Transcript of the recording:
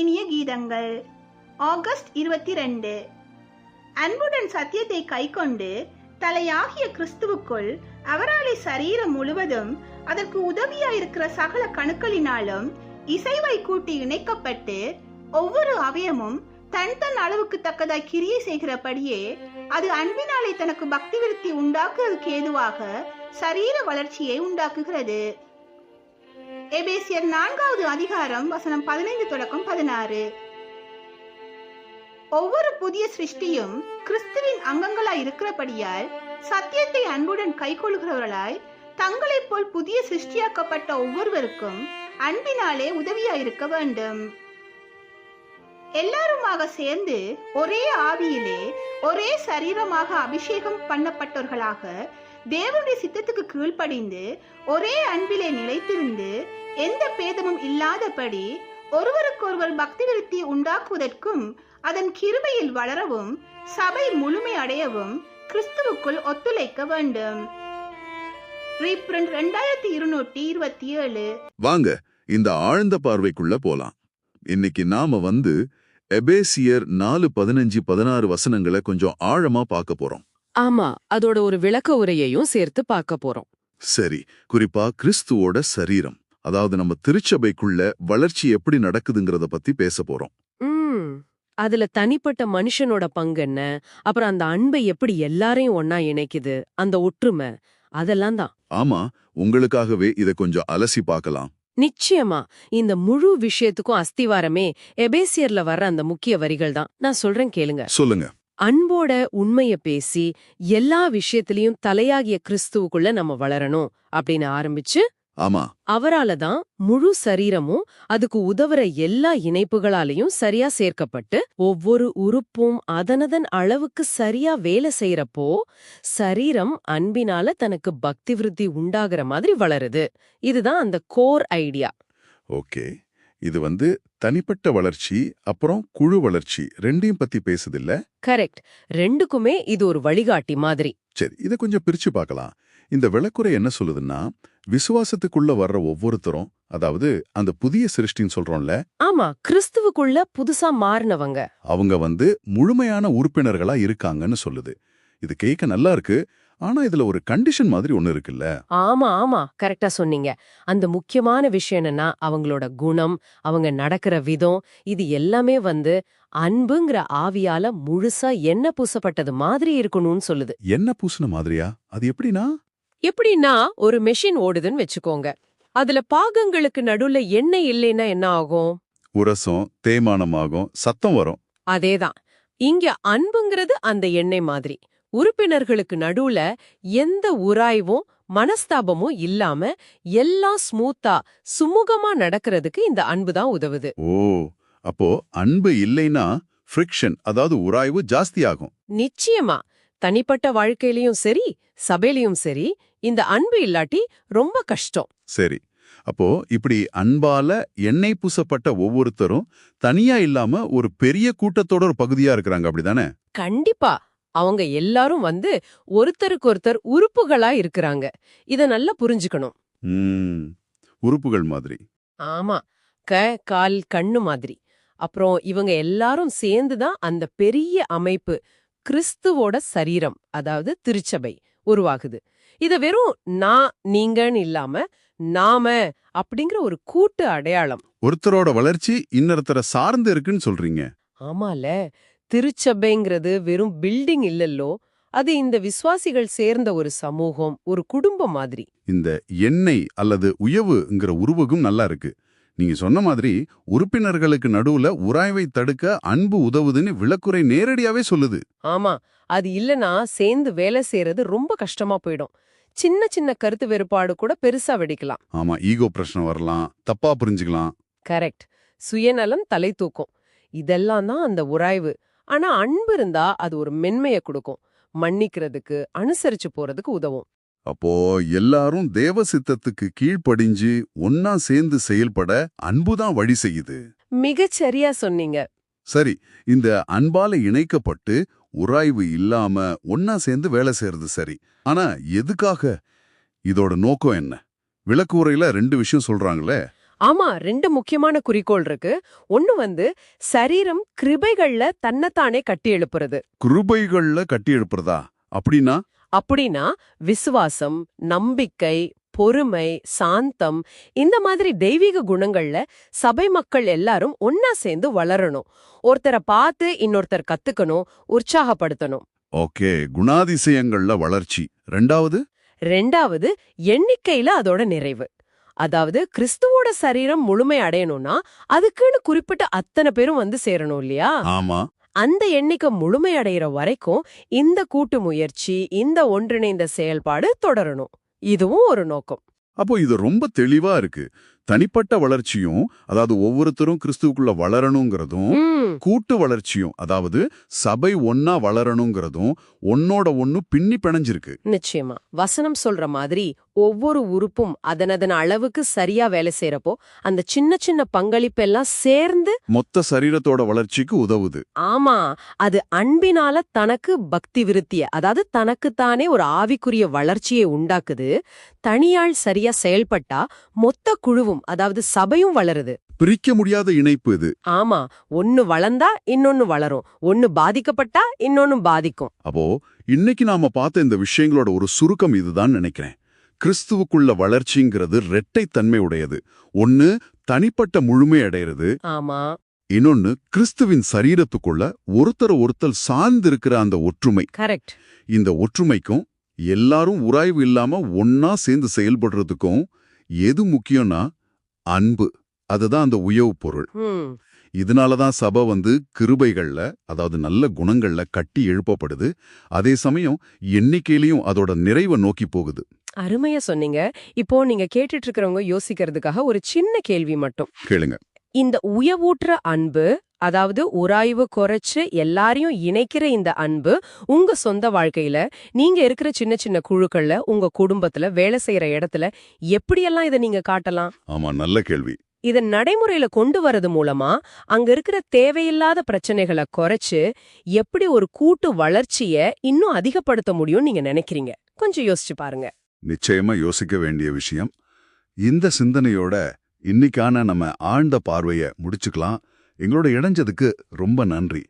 இனிய கீதங்கள். ஆகஸ்ட் இருபத்தி ரெண்டு. அன்புடன் சத்தியத்தை கைக்கொண்டு தலையாகிய கிறிஸ்துவுக்குள் அவராலே சரீரம் முழுவதும் அதற்கு உதவியாயிருக்கிற சகல கணுக்களினாலும் இசைவை கூட்டி இணைக்கப்பட்டு ஒவ்வொரு அவயமும் தன் தன் அளவுக்கு தக்கதாய் கிரியை செய்கிறபடியே அது அன்பினாலே தனக்கு பக்தி விருத்தி உண்டாக்குவதற்கு ஏதுவாக சரீர வளர்ச்சியை உண்டாக்குகிறது. எபேசியர் நான்காவது அதிகாரம் வசனம் பதினைந்து தொடக்கம் பதினாறு. ஒவ்வொரு புதிய சிருஷ்டியும் கிறிஸ்துவின் அங்கங்களாய் இருக்கிறபடியால் சத்தியத்தை அன்புடன் கைகொள்கிறவர்களாய் தங்களைப் போல் புதிய சிருஷ்டியாக்கப்பட்ட ஒவ்வொருவருக்கும் அன்பினாலே உதவியாயிருக்க வேண்டும். எல்லாருமாக சேர்ந்து ஒரே ஆவியிலே ஒரே சரீரமாக அபிஷேகம் பண்ணப்பட்டவர்களாக தேவனுடைய சித்தத்துக்கு கீழ்ப்படிந்து ஒரே அன்பிலே நிலைத்திருந்து எந்த பேதமும் இல்லாதபடி ஒருவருக்கொருவர் பக்தி விருத்தி உண்டாக்குவதற்கும் அதன் கிருபையில் வளரவும் சபை முழுமை அடையவும் கிறிஸ்துவுக்குள் ஒத்துழைக்க வேண்டும். ரெண்டாயிரத்தி இருநூற்றி இருபத்தி ஏழு. வாங்க இந்த ஆழ்ந்த பார்வைக்குள்ள போலாம். இன்னைக்கு நாம வந்து எபேசியர் நாலு பதினஞ்சு பதினாறு வசனங்களை கொஞ்சம் ஆழமா பார்க்க போறோம். ஆமா அதோட ஒரு விளக்க உரையையும் சேர்த்து பார்க்க போறோம். சரி குறிப்பா கிறிஸ்துவோட சரீரம் அதாவது நம்ம திருச்சபைக்குள்ள வளர்ச்சி எப்படி நடக்குதுங்கிறத பத்தி பேச போறோம். ம். அதுல தனிப்பட்ட மனுஷனோட பங்கு என்ன? அப்புறம் அந்த அன்பை எப்படி எல்லாரையும் ஒன்னா இணைக்குது? அந்த ஒற்றுமை அதெல்லாம் தான். ஆமா உங்களுக்காகவே இதை கொஞ்சம் அலசி பார்க்கலாம். நிச்சயமா இந்த முழு விஷயத்துக்கும் அஸ்திவாரமே எபேசியர்ல வர்ற அந்த முக்கிய வரிகள் தான். நான் சொல்றேன் கேளுங்க. சொல்லுங்க. அன்போட உண்மைய பேசி எல்லா விஷயத்திலயும் தலையாகிய கிறிஸ்துவுக்குள்ள நம்ம வளரணும் அப்படின்னு ஆரம்பிச்சு ஆமா. அவரால தான் முழு சரீரமும் அதுக்கு உதவுற எல்லா இணைப்புகளாலையும் சரியா சேர்க்கப்பட்டு ஒவ்வொரு உறுப்பும் அதனதன் அளவுக்கு சரியா வேலை செய்யறப்போ சரீரம் அன்பினால தனக்கு பக்தி விருத்தி உண்டாகிற மாதிரி வளருது. இதுதான் அந்த கோர் ஐடியா. ஓகே. இது வந்து தனிப்பட்ட வளர்ச்சி அப்புறம் குழு வளர்ச்சி ரெண்டையும் பத்தி பேசுதில்ல? கரெக்ட். ரெண்டுக்குமே இது ஒரு வழிகாட்டி மாதிரி. சரி இதை கொஞ்சம் பிரிச்சு பார்க்கலாம். இந்த விளக்குறை என்ன சொல்லுதுன்னா விசுவாசத்துக்குள்ள வர்ற ஒவ்வொருத்தரும் அதாவது அந்த புதிய சிருஷ்டின்னு சொல்றோம்ல ஆமா கிறிஸ்துவுக்குள்ள புதுசா மாறினவங்க. அவங்க வந்து முழுமையான உறுப்பினர்களா இருக்காங்கன்னு சொல்லுது. இது கேட்க நல்லா இருக்கு. ஆனா இதுல ஒரு கண்டிஷன் மாதிரி ஒண்ணு இருக்குல்ல. ஆமா ஆமா கரெக்டா சொன்னீங்க. அந்த முக்கியமான விஷயம் என்னன்னா அவங்களோட குணம் அவங்க நடக்கிற விதம் இது எல்லாமே வந்து அன்புங்கிற ஆவியால முழுசா எண்ணெய் பூசப்பட்டது மாதிரி இருக்கணும்னு சொல்லுது. என்ன பூசின மாதிரியா? அது எப்படின்னா எப்படின்னா ஒரு மெஷின் ஓடுதுன்னு வச்சுக்கோங்க. அதுல பாகங்களுக்கு நடுவுல எண்ணெய் இல்லைன்னா என்ன ஆகும்? உரசம் தேய்மானமாகும் சத்தம் வரும். அதேதான். இங்க அன்புங்கிறது அந்த எண்ணெய் மாதிரி. உறுப்பினர்களுக்கு நடுவுல எந்த உராய்வும் மனஸ்தாபமும் இல்லாம எல்லாம் ஸ்மூத்தா சுமூகமா நடக்கிறதுக்கு இந்த அன்பு தான் உதவுது. ஓ அப்போ அன்பு இல்லைன்னா ஃப்ரிக்ஷன் அதாவது உராய்வு ஜாஸ்தியாகும். நிச்சயமா. தனிப்பட்ட வாழ்க்கையிலயும் சரி சபையிலயும் சரி இந்த அன்பு இல்லாட்டி ரொம்ப கஷ்டம். சரி. அப்போ இப்படி அன்பால எண்ணெய் பூசப்பட்ட ஒவ்வொருத்தரும் தனியா இல்லாம ஒரு பெரிய கூட்டத்தோட ஒரு பகுதியா இருக்கிறாங்க. அப்படிதானே? கண்டிப்பா. அவங்க எல்லாரும் வந்து ஒருத்தருக்கு ஒருத்தர் உறுப்புகளா இருக்கிறாங்க. இத நல்லா புரிஞ்சுக்கணும். உறுப்புகள் மாதிரி. ஆமா. க கால் கண்ணு மாதிரி. அப்புறம் இவங்க எல்லாரும் சேர்ந்து தான் அந்த பெரிய அமைப்பு கிறிஸ்துவோட சரீரம் அதாவது திருச்சபை உருவாகுது. இத வெறும் நான் நீங்கன்னு இல்லாம நாம அப்படிங்கிற ஒரு கூட்டு அடையாளம். ஒருத்தரோட வளர்ச்சி இன்னொருத்தரை சார்ந்து இருக்குன்னு சொல்றீங்க. ஆமால. திருச்சபைங்கிறது வெறும் பில்டிங் இல்லல்லோ அது இந்த விசுவாசிகள் சேர்ந்த ஒரு சமூகம் ஒரு குடும்பம் மாதிரி. இந்த எண்ணெய் அல்லது உயவுங்கிற உருவகம் நல்லா இருக்கு. நீங்க சொன்ன மாதிரி உறுப்பினர்களுக்கு நடுவுல உராய்வை தடுக்க அன்பு உதவுதுன்னு விளக்குறை நேரடியாவே சொல்லுது. ஆமா அது இல்லனா சேர்ந்து வேலை செய்யறது ரொம்ப கஷ்டமா போயிடும். சின்ன சின்ன கருத்து வேறுபாடு கூட பெருசா வெடிக்கலாம். ஆமா ஈகோ பிரச்சனை வரலாம் தப்பா புரிஞ்சுக்கலாம். கரெக்ட். சுயநலம் தலை தூக்கும். இதெல்லாம் தான் அந்த உராய்வு. ஆனா அன்பு இருந்தா அது ஒரு மென்மைய கொடுக்கும். மன்னிக்கிறதுக்கு அனுசரிச்சு போறதுக்கு உதவும். அப்போ எல்லாரும் தேவ சித்தத்துக்கு கீழ்ப்படிஞ்சு ஒன்னா சேர்ந்து செயல்பட அன்புதான் வழி செய்யுது. மிகச் சரியா சொன்னீங்க. சரி இந்த அன்பால இணைக்கப்பட்டு உராய்வு இல்லாம ஒன்னா சேர்ந்து வேலை செய்யறது சரி. ஆனா எதுக்காக? இதோட நோக்கம் என்ன? விளக்கு உரையில ரெண்டு விஷயம் சொல்றாங்களே? ஆமா ரெண்டு முக்கியமான குறிக்கோள் இருக்கு. ஒண்ணு வந்து சரீரம் கிருபைகள்ல தன்னைத்தானே கட்டி எழுப்புறது. கிருபைகள்ல கட்டி எழுப்புறதா? அப்படின்னா? அப்படின்னா விசுவாசம் நம்பிக்கை பொறுமை சாந்தம் இந்த மாதிரி தெய்வீக குணங்கள்ல சபை மக்கள் எல்லாரும் ஒன்னா சேர்ந்து வளரணும். ஒருத்தரை பார்த்து இன்னொருத்தர் கத்துக்கணும் உற்சாகப்படுத்தணும். ஓகே குணாதிசயங்கள்ல வளர்ச்சி. ரெண்டாவது? ரெண்டாவது எண்ணிக்கையில அதோட நிறைவு. அதாவது கிறிஸ்துவோட சரீரம் முழுமை அடையணும்னா அதுக்குன்னு குறிப்பிட்ட அத்தனை பேரும் வந்து சேரணும் இல்லையா? ஆமா. அந்த எண்ணிக்கை முழுமையடைகிற வரைக்கும் இந்த கூட்டு முயற்சி இந்த ஒன்றிணைந்த செயல்பாடு தொடரணும். இதுவும் ஒரு நோக்கம். அப்போ இது ரொம்ப தெளிவா இருக்கு. தனிப்பட்ட வளர்ச்சியும் அதாவது ஒவ்வொருத்தரும் கிறிஸ்துவுக்குள்ள வளரணுங்கிறதும் கூட்டு வளர்ச்சியும் அதாவது சபை ஒன்னா வளரணுங்கிறதும் ஒன்னோட ஒன்னு பின்னி பிணைஞ்சிருக்கு. நிச்சயமா. வசனம் சொல்ற மாதிரி ஒவ்வொரு உறுப்பும் அதனதன் அளவுக்கு சரியா வேலை செய்யறப்போ அந்த சின்ன சின்ன பங்களிப்பெல்லாம் சேர்ந்து மொத்த சரீரத்தோட வளர்ச்சிக்கு உதவுது. ஆமா. அது அன்பினால தனக்கு பக்தி விருத்திய அதாவது தனக்குத்தானே ஒரு ஆவிக்குரிய வளர்ச்சியை உண்டாக்குது. தனியாள் சரியா செயல்பட்டா மொத்த குழுவும் அதாவது சபையும் வளருது. பிரிக்க முடியாத இணைப்பு இது. ஆமா ஒன்னு வளர்ந்தா இன்னொன்னு வளரும். ஒன்னு பாதிக்கப்பட்டா இன்னொன்னு பாதிக்கும். அப்போ இன்னைக்கு நாம பார்த்த இந்த விஷயங்களோட ஒரு சுருக்கம் இதுதான் நினைக்கிறேன். கிறிஸ்துவுக்குள்ள வளர்ச்சிங்கிறது இரட்டை தன்மை உடையது. ஒன்னு தனிப்பட்ட முழுமை அடையிறது. ஆமா. இன்னொன்னு கிறிஸ்துவின் சரீரத்துக்குள்ள ஒருத்தர் ஒருத்தர் சார்ந்திருக்கிற அந்த ஒற்றுமை. கரெக்ட். இந்த ஒற்றுமைக்கும் எல்லாரும் உராய்வு இல்லாம ஒன்னா சேர்ந்து செயல்படுறதுக்கும் எது முக்கியம்னா அன்பு. அதுதான் அந்த உயவு பொருள். ம். இதனாலதான் சபை வந்து கிருபைகள்ல அதாவது நல்ல குணங்கள்ல கட்டி எழுப்பப்படுது. அதே சமயம் எண்ணிக்கையிலையும் அதோட நிறைவை நோக்கி போகுது. அருமையா சொன்னீங்க. இப்போ நீங்க கேட்டுட்டு இருக்கிறவங்க யோசிக்கிறதுக்காக ஒரு சின்ன கேள்வி மட்டும். கேளுங்க. இந்த உயவூற்ற அன்பு அதாவது உராய்வு குறைச்சு எல்லாரையும் இணைக்கிற இந்த அன்பு உங்க சொந்த வாழ்க்கையில நீங்க இருக்கிற சின்ன சின்ன குழுக்கள்ல உங்க குடும்பத்துல வேலை செய்யற இடத்துல எப்படியெல்லாம் இதை நீங்க காட்டலாம்? ஆமா நல்ல கேள்வி. இத நடைமுறையில கொண்டு வரது மூலமா அங்க இருக்கிற தேவையில்லாத பிரச்சனைகளை குறைச்சு எப்படி ஒரு கூட்டு வளர்ச்சிய இன்னும் அதிகப்படுத்த முடியும்னு நீங்க நினைக்கிறீங்க? கொஞ்சம் யோசிச்சு பாருங்க. நிச்சயமா யோசிக்க வேண்டிய விஷயம். இந்த சிந்தனையோட இன்னைக்கான நம்ம ஆழ்ந்த பார்வைய முடிச்சுக்கலாம். எங்களோட இணைஞ்சதுக்கு ரொம்ப நன்றி.